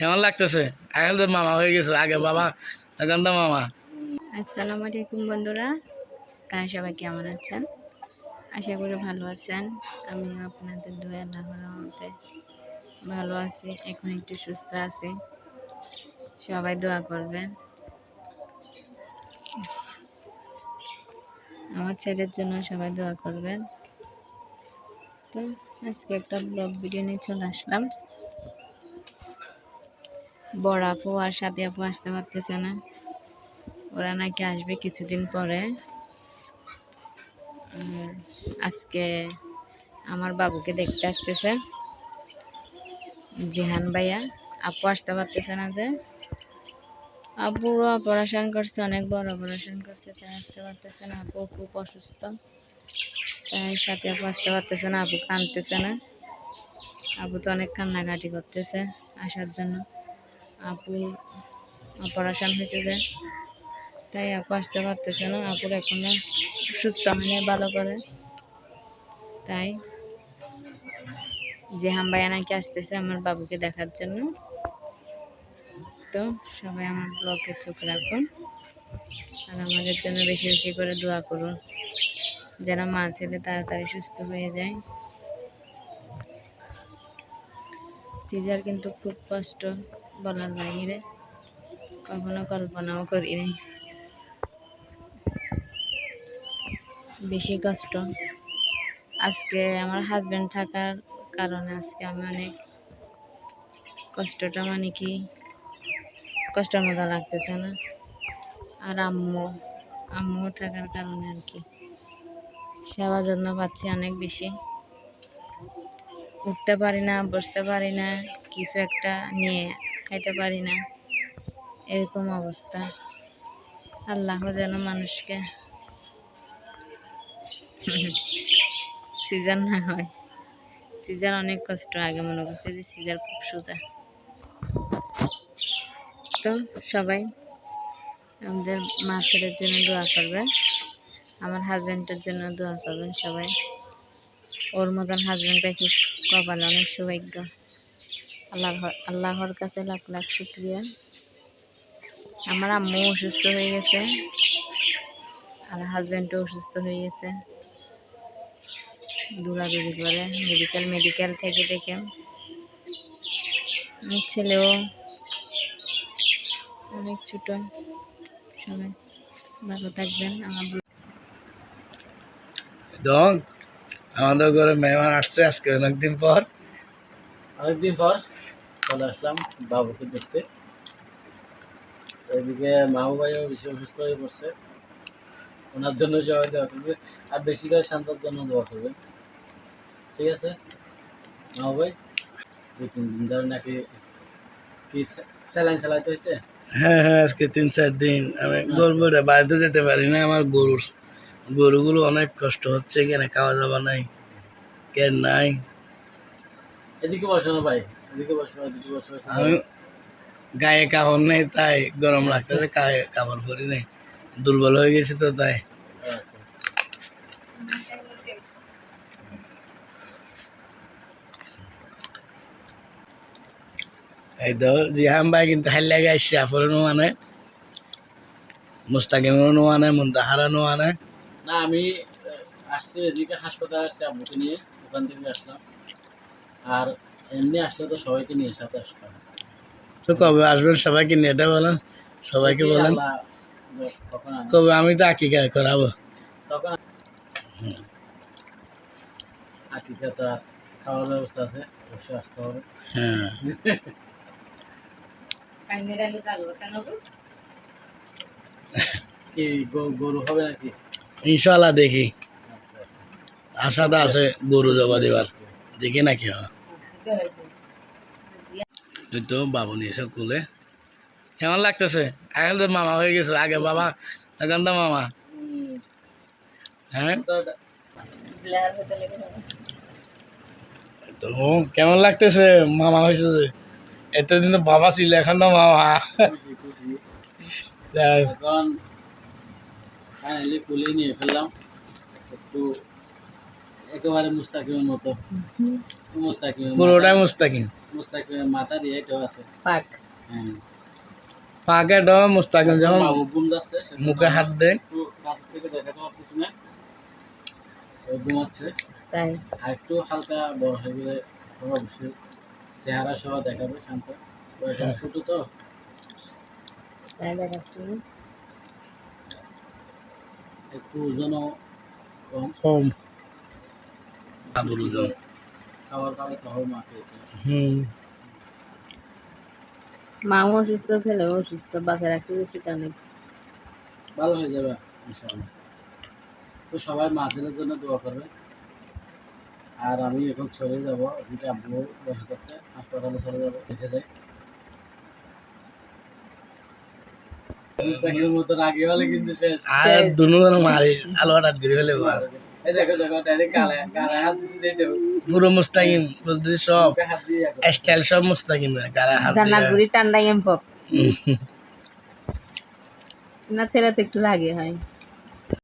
কেমন লাগতেছে? এখন তো মামা হয়ে গেছে, আগে বাবা, এখন তো মামা। আসসালামু আলাইকুম বন্ধুরা, আপনারা সবাই কেমন আছেন? আশা করি ভালো আছেন। আমি আপনাদের দোয়া আল্লাহর ভালো আছি, এখন একটু সুস্থ আছি। সবাই দোয়া করবেন। আমার ছেলের জন্য সবাই দোয়া করবেন। তো আজকে একটা ব্লগ ভিডিও নিয়ে চলে আসলাম। বড় আপু আর সাথে আপু আসতে পারতেছে না। ওরা নাকি আসবে কিছুদিন পরে। আজকে আমার বাবুকে দেখতে আসতেছে। জিহান ভাইয়া, আপু আসতে পারতেছে না যে। আপুরও অপারেশন করছে, অনেক বড় অপারেশন করছে, তাই আসতে পারতেছে না। আপু খুব অসুস্থ, তাই সাথে আপু আসতে পারতেছে না, আপু কাঁদতেছে না। আপু তো অনেক কান্নাকাটি করতেছে আসার জন্য। আপু অপারেশন হয়েছে যে। তাই আপু আসতে পারতেছে না। আপুর এখনও সুস্থ হয়নি, ভালো করে। তাই জেহাম ভাইয়া নাকি আসতেছে আমার বাবুকে দেখার জন্য। তো সবাই আমার ব্লগে চোখ রাখুন। আর আমাদের জন্য বেশি বেশি করে দোয়া করুন। যেন মা ছেলে তাড়াতাড়ি সুস্থ হয়ে যায়। সিজার কিন্তু খুব কষ্ট। বলার বাইরে কখনো কল্পনাও করিনি বেশি কষ্ট। আজকে আমার হাজবেন্ড থাকার কারণে আজকে আমি অনেক কষ্টটা মানে কি কষ্টের মতো লাগতেছে না। আর আম্মু আম্মু থাকার কারণে আর কি। সেবা যত্ন পাচ্ছি অনেক বেশি উঠতে পারি না, বসতে পারি না। কিছু একটা নিয়ে খাইতে পারি না। এরকম অবস্থা। আল্লাহ যেন মানুষকে সিজার না হয়। সিজার অনেক কষ্ট আগে মনে করছে যে সিজার খুব সোজা। তো সবাই আমাদের মা ছেলের জন্য দোয়া করবেন। আমার হাজব্যান্ডের জন্য দোয়া করবেন সবাই। ওর মতন হাজব্যান্ড পাইছি কপালে অনেক সৌভাগ্য। আল্লাহর আল্লাহর কাছে লাখ লাখ শুক্রিয়া। আমার আম্মু অসুস্থ হয়ে গেছে। আর হাজব্যান্ডও অসুস্থ হয়ে গেছে। দৌড়াদৌড়ি করে মেডিকেল মেডিকেল থেকে থেকে আমার ছেলেও অনেক ছোট। সবাই ভালো থাকবেন। আমার আমাদের ঘরে মেহমান আসছে আজকে অনেকদিন পর। অনেকদিন পর? চলে আসলাম বাবুকে দেখতে। এদিকে মামু ভাইও বেশি অসুস্থ হয়ে পড়ছে। ওনার জন্য সবাই দোয়া করবে। আর বেশি করে শান্তার জন্য দোয়া করবেন। ঠিক আছে? মামু ভাই দুই তিন দিন ধরে নাকি কি স্যালাইন চালাইতে হয়েছে? হ্যাঁ হ্যাঁ আজকে তিন চার দিন। আমি গরু বাড়িতে যেতে পারি না। আমার গরুর গরুগুলো অনেক কষ্ট হচ্ছে। কেন খাওয়া দাওয়া নাই কেন নাই। এদিকে বসো না ভাই। আমি গায়ে কাপড় নেই, তাই গরম লাগতেছে গায়ে কাপড় পরি নেই। দুর্বল হয়ে গেছে তো, তাই। এই তো ভাই কিন্তু হাইলে গাইছে আফর মানে মুস্তাকিমও নোয়ানে মুন্তাহারা নোয়ানে না, আমি আসছি এদিকে, হাসপাতালে আসছি আব্বুকে নিয়ে, ওখান থেকে আসলাম। আর এমনি আসলে তো সবাইকে নিয়ে সাথে আসলাম তো কবে আসবেন সবাইকে নিয়ে? এটা বলেন। সবাইকে দেখি বলেন। কবে? আমি তো আকিকা করাবো। তখন আকিকা তো আর খাওয়ার ব্যবস্থা আছে অবশ্যই আসতে হবে। হ্যাঁ। কি গরু হবে নাকি? ইনশাল্লাহ দেখি। আচ্ছা আচ্ছা। আশা তো আছে গরু জবা দেবার। দেখি নাকি হয়। তো কেমন লাগতেছে? এখন তো মামা হয়ে গেছে, আগে বাবা, এখন তো মামা। হ্যাঁ? তো কেমন লাগতেছে? মামা হয়েছে যে। এতদিন তো বাবা ছিল, এখন তো মামা। এখন ফাইনালি নিয়ে ফেললাম। একটু একেবারে মুস্তাকিমের মতো। মুস্তাকিমের পুরোটাই মুস্তাকিম। মুস্তাকিমের মাথার ইয়েটাও আছে। পাক। হ্যাঁ। পাকে ড মুস্তাকিম যখন মুখে হাত দেয়। থেকে দেখাতে পারতেছি না। ঘুমাচ্ছে। তাই। আর একটু হালকা বড় হয়ে গেলে অবশ্যই চেহারা সহ দেখাবে শান্ত। বয়স হ্যাঁ। ছোট তো। তাই দেখাচ্ছি। একটু ওজনও কম। কম। হুম। মাও অসুস্থ ছেলে অসুস্থ বেশি কারণে ভালো হয়ে যাবে তো সবাই মাছের জন্য দোয়া করবে। আর আমি এখন চলে যাব ওদিকে আব্বু বসে থাকছে হাসপাতালে চলে যাব দেখে যাই। মতো রাগে হলে কিন্তু শেষ। আর দুনু জন মারি আলো করে ফেলে পুরো মুস্তাকিম বলতে সব। স্টাইল সব মুস্তাকিম গায়ে হাত জান্নাত দিয়ে এম পপ না ছেলে তো একটু লাগে হয়।